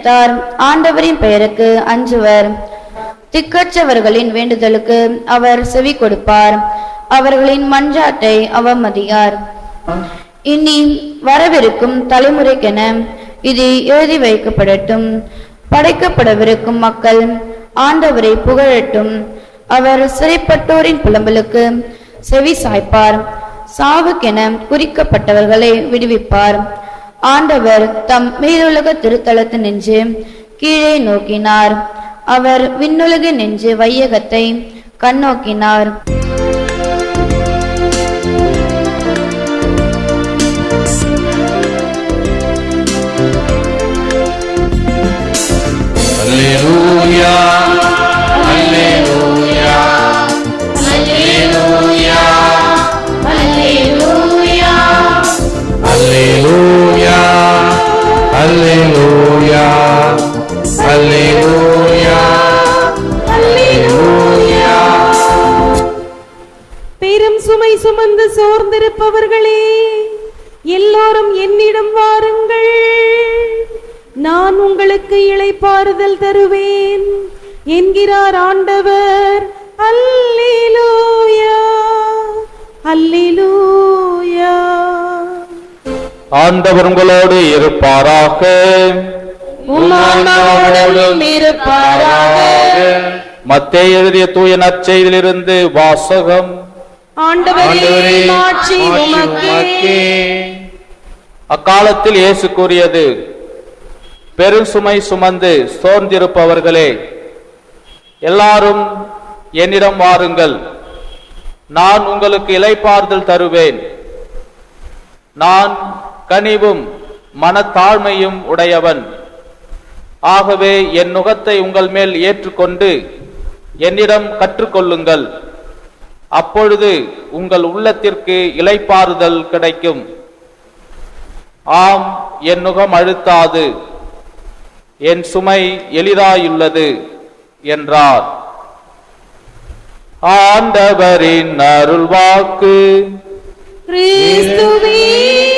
நினைத்தார் ஆண்டவரின் பெயருக்கு அஞ்சுவர். திக்கற்றவர்களின் வேண்டுதலுக்கு அவர் செவி கொடுப்பார். அவர்களின் மன்றாட்டை அவமதியார். இனி வரவிருக்கும் தலைமுறைக்கென இது எழுதி வைக்கப்படட்டும். படைக்கப்படவிருக்கும் மக்கள் ஆண்டவரை புகழட்டும். அவர் சிறைப்பட்டோரின் புலம்பலுக்கு செவி சாய்ப்பார். சாவுக்கென குறிக்கப்பட்டவர்களை விடுவிப்பார். ஆண்டவர் தம் மீதுலக திருத்தலத்து நின்று கீழே நோக்கினார். அவர் விண்ணுலகு நின்று வையகத்தை கண்ணோக்கினார். Hallelujah அல்லேலூயா அல்லேலூயா அல்லேலூயா பெரும் சுமை சுமந்து சோர்ந்திருப்பவர்களே எல்லோரும் என்னிடம் வாருங்கள். நான் உங்களுக்கு இளைப்பாறுதல் தருவேன் என்கிறார் ஆண்டவர். அல்லேலூயா. அல்லேலூயா. ஆண்டவர் உங்களோடு இருப்பாராக. உம்மாண்டவரோடும் இருப்பாராக. மத்தே எழுதிய தூய நற்செய்தியிலிருந்து வாசகம். அக்காலத்தில் இயேசு கூறியது பெருசுமை சுமந்து சோர்ந்திருப்பவர்களே எல்லாரும் என்னிடம் வாருங்கள். நான் உங்களுக்கு இளைப்பாறுதல் தருவேன். நான் கனிவும் மனத்தாழ்மையும் உடையவன். ஆகவே என் நுகத்தை உங்கள் மேல் ஏற்றுக்கொண்டு என்னிடம் கற்றுக்கொள்ளுங்கள். அப்பொழுது உங்கள் உள்ளத்திற்கு இலைப்பாறுதல் கிடைக்கும். ஆம் என் நுகம் அழுத்தாது. என் சுமை எளிதாயுள்ளது என்றார். ஆண்டவரின் அருள்வாக்கு. கிறிஸ்துவே.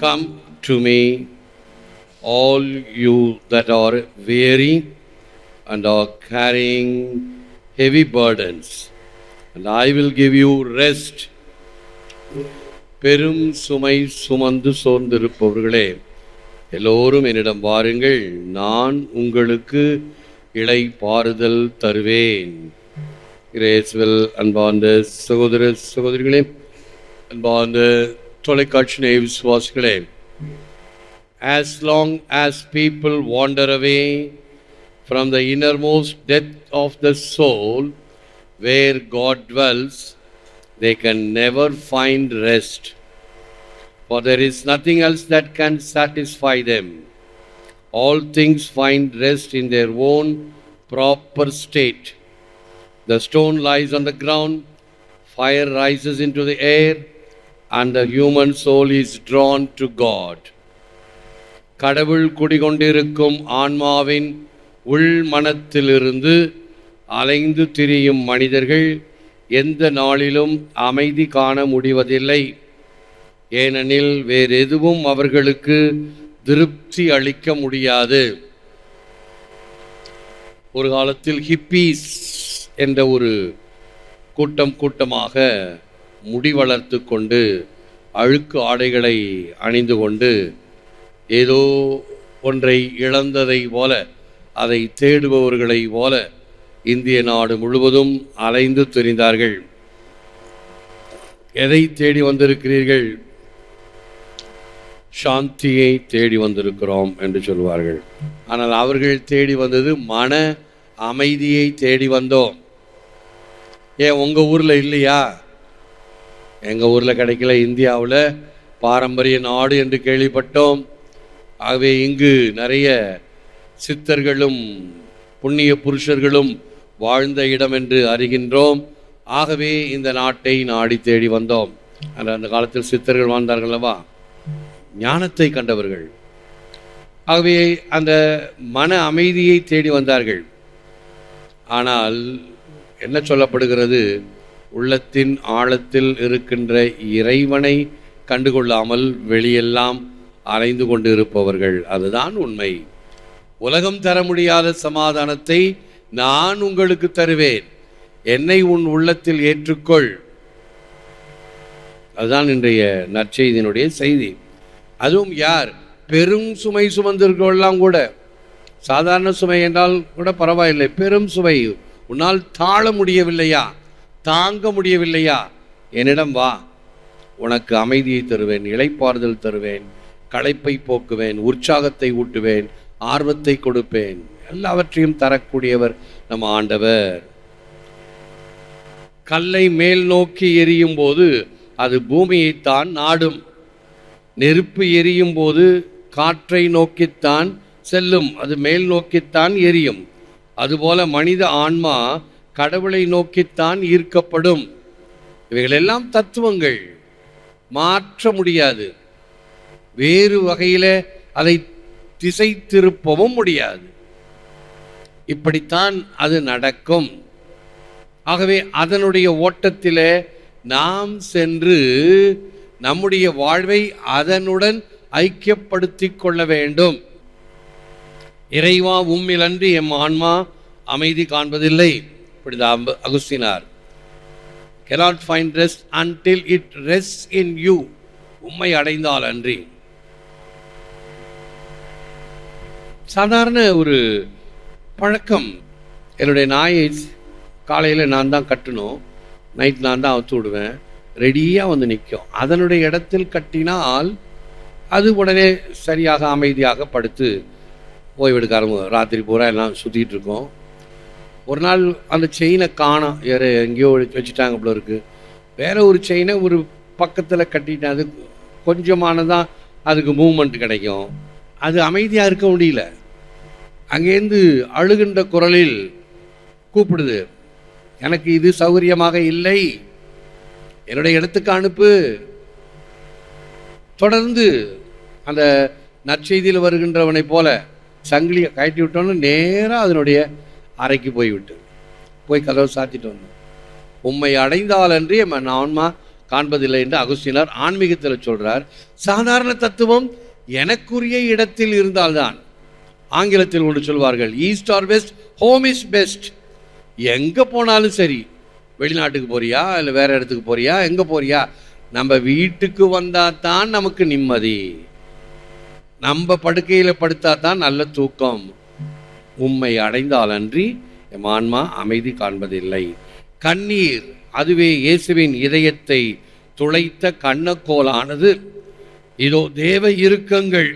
Come to me, all you that are weary and are carrying heavy burdens, and I will give you rest. பெரும் சுமை சுமந்து சோர்ந்திருப்பவர்களே எல்லோரும் என்னிடம் வாருங்கள் நான் உங்களுக்கு இளை பாறுதல் தருவேன் கிரேஸ்வெல் அன்பார்ந்த சகோதர சகோதரிகளே அன்பார்ந்த தொலைக்காட்சி was வாசிகளே as long as people wander away from the innermost depth death of the soul where God dwells they can never find rest for there is nothing else that can satisfy them. All things find rest in their own proper state. The stone lies on the ground, fire rises into the air, and the human soul is drawn to God. கடவுள் குடிகொண்டிருக்கும் ஆன்மாவின் உள் மனத்திலிருந்து அலைந்து திரியும் மனிதர்கள் எந்த நாளிலும் அமைதி காண முடிவதில்லை ஏனெனில் வேறு எதுவும் அவர்களுக்கு திருப்தி அளிக்க முடியாது ஒரு காலத்தில் ஹிப்பீஸ் என்ற ஒரு கூட்டம் கூட்டமாக முடி வளர்த்து கொண்டு அழுக்கு ஆடைகளை அணிந்து கொண்டு ஏதோ ஒன்றை இழந்ததை போல அதை தேடுபவர்களை போல இந்திய நாடு முழுவதும் அலைந்து தெரிந்தார்கள். எதை தேடி வந்திருக்கிறீர்கள்? சாந்தியை தேடி வந்திருக்கிறோம் என்று சொல்வார்கள். ஆனால் அவர்கள் தேடி வந்தது மன அமைதியை தேடி வந்தோம். ஏன் உங்கள் ஊரில் இல்லையா? எங்கள் ஊரில் கிடைக்கல இந்தியாவில் பாரம்பரிய நாடு என்று கேள்விப்பட்டோம். ஆகவே இங்கு நிறைய சித்தர்களும் புண்ணிய புருஷர்களும் வாழ்ந்த இடம் என்று அறிகின்றோம். ஆகவே இந்த நாட்டை நாடி தேடி வந்தோம். அந்த அந்த காலத்தில் சித்தர்கள் வாழ்ந்தார்கள் அல்லவா? ஞானத்தை கண்டவர்கள். ஆகவே அந்த மன அமைதியை தேடி வந்தார்கள். ஆனால் என்ன சொல்லப்படுகிறது? உள்ளத்தின் ஆழத்தில் இருக்கின்ற இறைவனை கண்டுகொள்ளாமல் வெளியெல்லாம் அலைந்து கொண்டு இருப்பவர்கள் அதுதான் உண்மை. உலகம் தர முடியாத சமாதானத்தை நான் உங்களுக்கு தருவேன். என்னை உன் உள்ளத்தில் ஏற்றுக்கொள். அதுதான் இன்றைய நற்செய்தியினுடைய செய்தி. அதுவும் யார்? பெரும் சுமை சுமந்திருக்கிறவெல்லாம் கூட. சாதாரண சுமை என்றால் கூட பரவாயில்லை. பெரும் சுமை. உன்னால் தாழ முடியவில்லையா? தாங்க முடியவில்லையா? என்னிடம் வா. உனக்கு அமைதியை தருவேன் இளைப்பாறுதல் தருவேன் களைப்பை போக்குவேன் உற்சாகத்தை ஊட்டுவேன் ஆர்வத்தை கொடுப்பேன். எல்லாவற்றையும் தரக்கூடியவர் நம் ஆண்டவர். கல்லை மேல் நோக்கி எரியும் போது அது பூமியைத்தான் நாடும். நெருப்பு எரியும் போது காற்றை நோக்கித்தான் செல்லும். அது மேல் நோக்கித்தான் எரியும். அதுபோல மனித ஆன்மா கடவுளை நோக்கித்தான் ஈர்க்கப்படும். இவைகளெல்லாம் தத்துவங்கள். மாற்ற முடியாது. வேறு வகையில் அதை திசை திருப்பவும் முடியாது. இப்படித்தான் அது நடக்கும். ஆகவே அதனுடைய ஓட்டத்தில் நாம் சென்று நம்முடைய வாழ்வை அதனுடன் ஐக்கியப்படுத்திக் கொள்ள வேண்டும். இறைவா உம்மிலன்றி எம் ஆன்மா அமைதி காண்பதில்லை. இப்படிதான் அம்ப- அகுஸ்தினார் cannot find rest until it rests in you உண்மை அடைந்தால் அன்றி. சாதாரண ஒரு பழக்கம். என்னுடைய நாயை காலையில் நான் தான் கட்டணும். நைட் நான் தான் அவுத்து விடுவேன். ரெடியாக வந்து நிற்கும் அதனுடைய இடத்தில் கட்டினால் அது உடனே சரியாக அமைதியாக படுத்து ஓய்வெடுக்க ஆரம்பம் ராத்திரி பூரா எல்லாம் சுற்றிட்டு இருக்கோம். ஒரு நாள் அந்த செயினை காணோம் வேறு எங்கேயோ வச்சுட்டாங்க போல இருக்கு. வேற ஒரு செயினை ஒரு பக்கத்தில் கட்டிட்டேன். அது கொஞ்சமானதான் அதுக்கு மூமெண்ட் கிடைக்கும். அது அமைதியாக இருக்க முடியல. அங்கேருந்து அழுகின்ற குரலில் கூப்பிடுது எனக்கு இது சௌகரியமாக இல்லை. என்னுடைய இடத்துக்கு அனுப்பு. தொடர்ந்து அந்த நற்செய்தியில் வருகின்றவனைப் போல சங்கிலியை கழட்டி விட்டோன்னு நேராக அதனுடைய அறைக்கு போய்விட்டு போய் கதவை சாத்திட்டு வந்தோம். உண்மை அடைந்தால் அன்றி என் ஆன்மா காண்பதில்லை என்று அகுஸ்தினார் ஆன்மீகத்தில் சொல்கிறார் சாதாரண தத்துவம் எனக்குரிய இடத்தில் இருந்தால்தான். ஆங்கிலத்தில் ஒன்று சொல்வார்கள் east or west home is best எங்கே போனாலும் சரி வெளிநாட்டுக்கு போறியா இல்லை வேறு இடத்துக்கு போறியா எங்கே போறியா நம்ம வீட்டுக்கு வந்தால் தான் நமக்கு நிம்மதி. நம்ம படுக்கையில் படுத்தா தான் நல்ல தூக்கம். உம்மை அடைந்தால் அன்றி எம் ஆன்மா அமைதி காண்பதில்லை. கண்ணீர் அதுவே இயேசுவின் இதயத்தை துளைத்த கண்ணக்கோலானது. இதோ தேவ இறுக்கங்கள்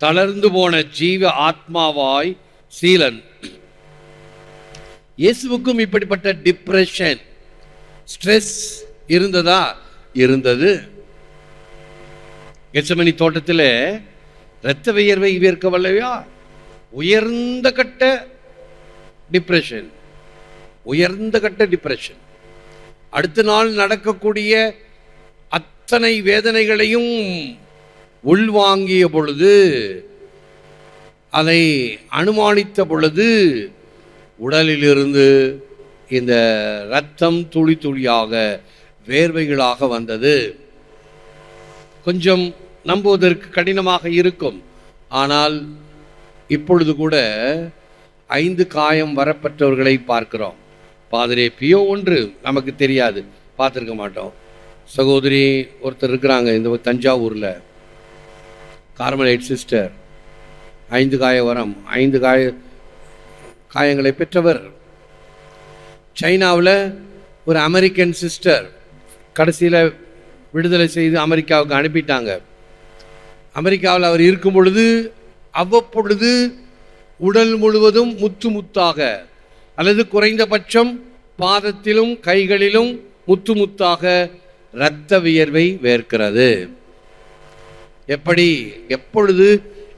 தளர்ந்து போன ஜீவ ஆத்மாவாய் சீலன். இயேசுவுக்கும் இப்படிப்பட்ட டிப்ரெஷன் ஸ்ட்ரெஸ் இருந்ததா? இருந்தது. எச்சமணி தோட்டத்தில் இரத்த வியர்வை வியர்க்கவில்லையா உயர்ந்த கட்ட டிப்ரெஷன் உயர்ந்த கட்ட டிப்ரெஷன் அடுத்த நாள் நடக்கக்கூடிய அத்தனை வேதனைகளையும் உள்வாங்கிய பொழுது அதை அனுமானித்த பொழுது உடலிலிருந்து இந்த ரத்தம் துளி துளியாக வேர்வைகளாக வந்தது. கொஞ்சம் நம்புவதற்கு கடினமாக இருக்கும். ஆனால் இப்பொழுது கூட ஐந்து காயம் வரப்பெற்றவர்களை பார்க்கிறோம். பாதிரே பியோ ஒன்று நமக்கு தெரியாது. பார்த்துருக்க மாட்டோம். சகோதரி ஒருத்தர் இருக்கிறாங்க இந்த தஞ்சாவூரில். கார்மலைட் சிஸ்டர் ஐந்து காய வரம். ஐந்து காய காயங்களை பெற்றவர். சைனாவில் ஒரு அமெரிக்கன் சிஸ்டர் கடைசியில் விடுதலை செய்து அமெரிக்காவுக்கு அனுப்பிட்டாங்க. அமெரிக்காவில் அவர் இருக்கும் பொழுது அவ்வப்பொழுது உடல் முழுவதும் முத்து முத்தாக அல்லது குறைந்தபட்சம் பாதத்திலும் கைகளிலும் முத்து முத்தாக இரத்த வியர்வை வேர்க்கிறது. எப்படி? எப்பொழுது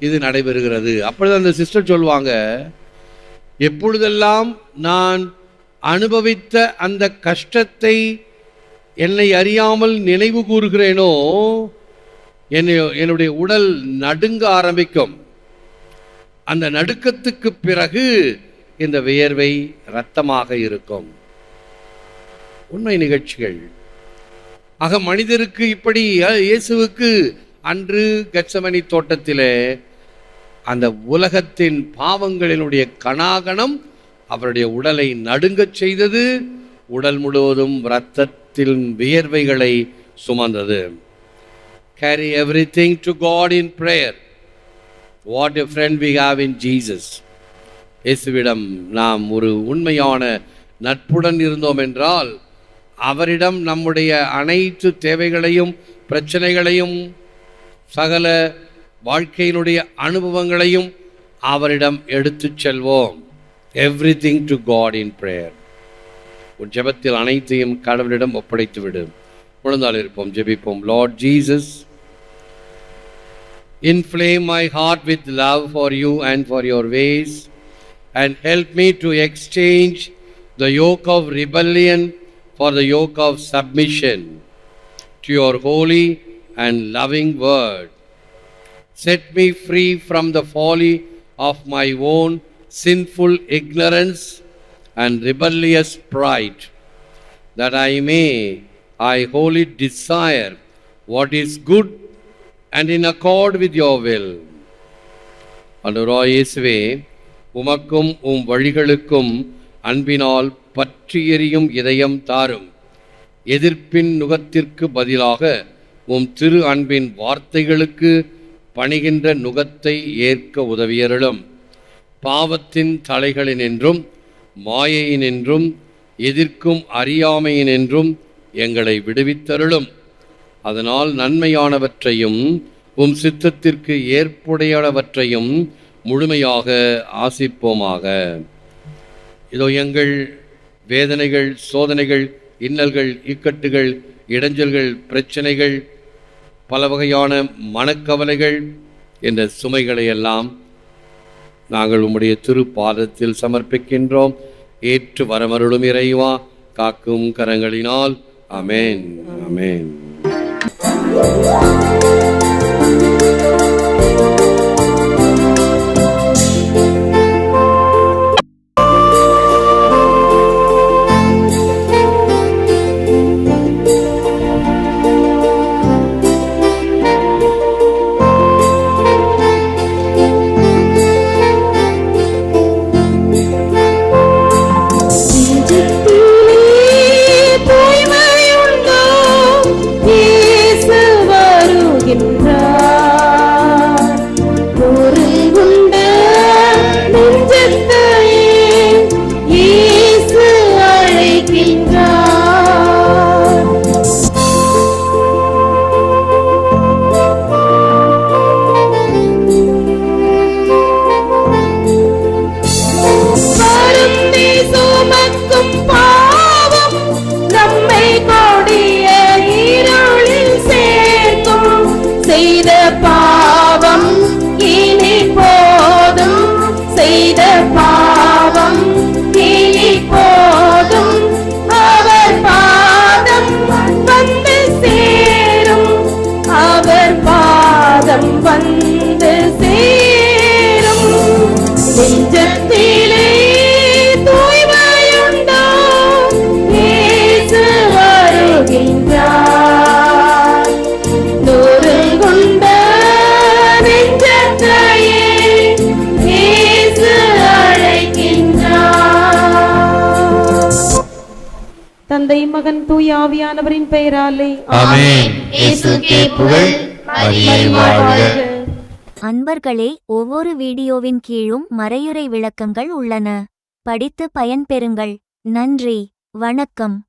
இது நடைபெறுகிறது? அப்பொழுது அந்த சிஸ்டர் சொல்லுவாங்க எப்பொழுதெல்லாம் நான் அனுபவித்த அந்த கஷ்டத்தை என்னை அறியாமல் நினைவு கூறுகிறேனோ என்னை என்னுடைய உடல் நடுங்க ஆரம்பிக்கும். அந்த நடுக்கத்துக்கு பிறகு இந்த வியர்வை இரத்தமாக இருக்கும். உண்மை நிகழ்ச்சிகள். ஆக மனிதருக்கு இப்படி இயேசுவுக்கு அன்று கச்சமணி தோட்டத்திலே அந்த உலகத்தின் பாவங்களினுடைய கணாகணம் அவருடைய உடலை நடுங்கச் செய்தது. உடல் முழுவதும் இரத்தத்தில் வியர்வைகளை சுமந்தது. Carry everything to God in prayer what a friend we have in Jesus இயேசுவிடம் நாம் ஒரு உண்மையான நட்புடன் இருந்தோம் என்றால் அவரிடம் நம்முடைய அனைத்து தேவைகளையும் பிரச்சனைகளையும் சகல வாழ்க்கையினுடைய அனுபவங்களையும் அவரிடம் எடுத்துச் செல்வோம். Everything to God in prayer உன் ஜெபத்தில் அனைத்தையும் கடவுளிடம் ஒப்படைத்து விடும் முழுந்தால் இருப்போம் ஜெபிப்போம். Lord Jesus inflame my heart with love for you and for your ways, and help me to exchange the yoke of rebellion for the yoke of submission to your holy and loving word. Set me free from the folly of my own sinful ignorance and rebellious pride, that I may, I wholly desire what is good and in accord with your will அன்றுராய் இயேசுவே உமக்கும் உம் வழிகளுக்கும் அன்பினால் பற்றி எறியும் இதயம் தாரும். எதிர்ப்பின் நுகத்திற்கு பதிலாக உம் திரு அன்பின் வார்த்தைகளுக்கு பணிகின்ற நுகத்தை ஏற்க உதவியருளும். பாவத்தின் தலைகளினின்றும் மாயையினின்றும் எதிர்க்கும் அறியாமையினின்றும் எங்களை விடுவித்தருளும். அதனால் நன்மையானவற்றையும் உம் சித்தத்திற்கு ஏற்புடையவற்றையும் முழுமையாக ஆசிப்போமாக. இதோ எங்கள் வேதனைகள் சோதனைகள் இன்னல்கள் இக்கட்டுகள் இடைஞ்சல்கள் பிரச்சனைகள் பல வகையான மனக்கவலைகள் என்ற சுமைகளை எல்லாம் நாங்கள் உம்முடைய திருப்பாதத்தில் சமர்ப்பிக்கின்றோம். ஏற்று வரமருளும் இறைவா காக்கும் கரங்களினால். அமேன் அமேன் 哦。மகன் தூய ஆவியானவரின் பெயராலே. ஆமென். இயேசுக்கே புகழ். மரியே வாழ்க. அன்பர்களே ஒவ்வொரு வீடியோவின் கீழும் மறையுறை விளக்கங்கள் உள்ளன. படித்து பயன்பெறுங்கள். நன்றி. வணக்கம்.